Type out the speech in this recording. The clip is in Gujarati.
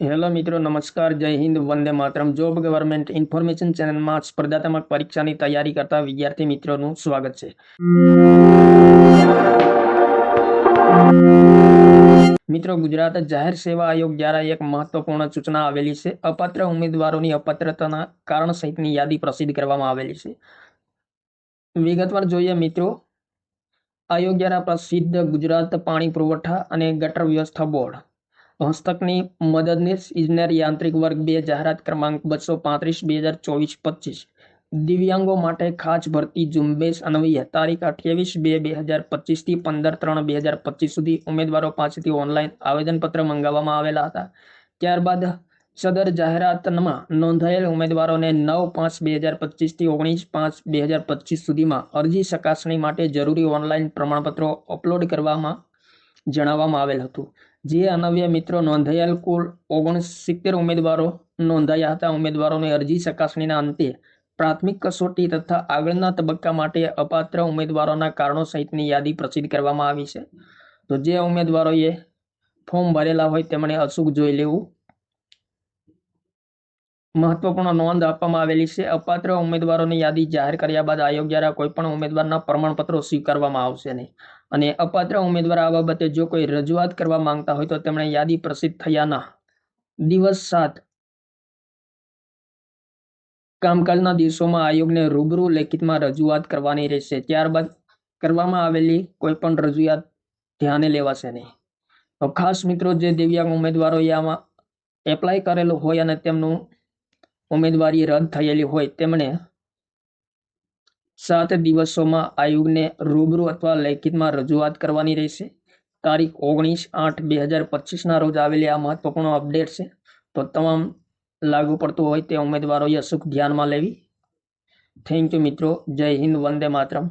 હેલો મિત્રો, નમસ્કાર, જય હિન્દ, વંદે માતરમ. જોબ ગવર્મેન્ટ ઇન્ફોર્મેશન ચેનલમાં સ્પર્ધાત્મક પરીક્ષાની તૈયારી કરતા વિદ્યાર્થી મિત્રોનું સ્વાગત છે. મિત્રો, ગુજરાત જાહેર સેવા આયોગ દ્વારા એક મહત્વપૂર્ણ સૂચના આવેલી છે. અપાત્ર ઉમેદવારોની અપાત્રતાના કારણ સહિતની યાદી પ્રસિદ્ધ કરવામાં આવેલી છે. વિગતવાર જોઈએ મિત્રો, આયોગ દ્વારા પ્રસિદ્ધ ગુજરાત પાણી પુરવઠા અને ગટર વ્યવસ્થા બોર્ડ. હસ્તકની મદદનીશ ઇજનેર યાંત્રિક વર્ગ બે જાહેરાત ક્રમાંક બસો પાંત્રીસ, બે હજાર ચોવીસ, પચીસ. દિવ્યાંગો માટે ખાસ ભરતી ઝુંબેશ અન્વયે તારીખ અઠ્યાવીસ બે બે હજાર પચીસથી પંદર ત્રણ, બે હજાર પચીસ સુધી ઉમેદવારો પાસેથી ઓનલાઈન આવેદનપત્ર મંગાવવામાં આવેલા હતા. ત્યારબાદ સદર જાહેરાતમાં નોંધાયેલ ઉમેદવારોને નવ પાંચ, બે હજાર પચીસથી ઓગણીસ પાંચ, બે હજાર પચીસ સુધીમાં અરજી ચકાસણી માટે જરૂરી ઓનલાઈન પ્રમાણપત્રો અપલોડ કરવામાં જણાવવામાં આવેલ હતું. જે અનવ્ય મિત્રો નોંધાયેલ કુલ ઓગણસિત્તેર ઉમેદવારો નોંધાયા હતા. ઉમેદવારોની અરજી ચકાસણીના અંતે પ્રાથમિક કસોટી તથા આગળના તબક્કા માટે અપાત્ર ઉમેદવારોના કારણો સહિતની યાદી પ્રસિદ્ધ કરવામાં આવી છે. તો જે ઉમેદવારોએ ફોર્મ ભરેલા હોય તેમણે અચૂક જોઈ લેવું. મહત્વપૂર્ણ નોંધ આપવામાં આવેલી છે. અપાત્ર ઉમેદવારોની યાદી જાહેર કર્યા બાદ આયોગ દ્વારા કોઈ પણ ઉમેદવારના પ્રમાણપત્રો સ્વીકારવામાં આવશે નહીં. અને અપાત્ર ઉમેદવાર આ બાબતે જો કોઈ રજૂઆત કરવા માંગતા હોય તો તેમણે યાદી પ્રસિદ્ધ થયાના દિવસ સાત કામકાજના દિવસોમાં આયોગને રૂબરૂ લેખિતમાં રજૂઆત કરવાની રહેશે. ત્યારબાદ કરવામાં આવેલી કોઈ પણ રજૂઆત ધ્યાને લેવાશે નહીં. તો ખાસ મિત્રો, જે દિવ્યાંગ ઉમેદવારો આમાં એપ્લાય કરેલું હોય અને તેમનું ઉમેદવારી રદ થયેલી હોય, તેમણે સાત દિવસોમાં આયોગને રૂબરૂ અથવા લેખિતમાં રજૂઆત કરવાની રહેશે. તારીખ ઓગણીસ આઠ બે હજાર પચીસના રોજ આવેલી આ મહત્વપૂર્ણ અપડેટ છે. તો તમામ લાગુ પડતું હોય તે ઉમેદવારોએ અચૂક ધ્યાનમાં લેવી. થેન્ક યુ મિત્રો. જય હિન્દ, વંદે માતરમ.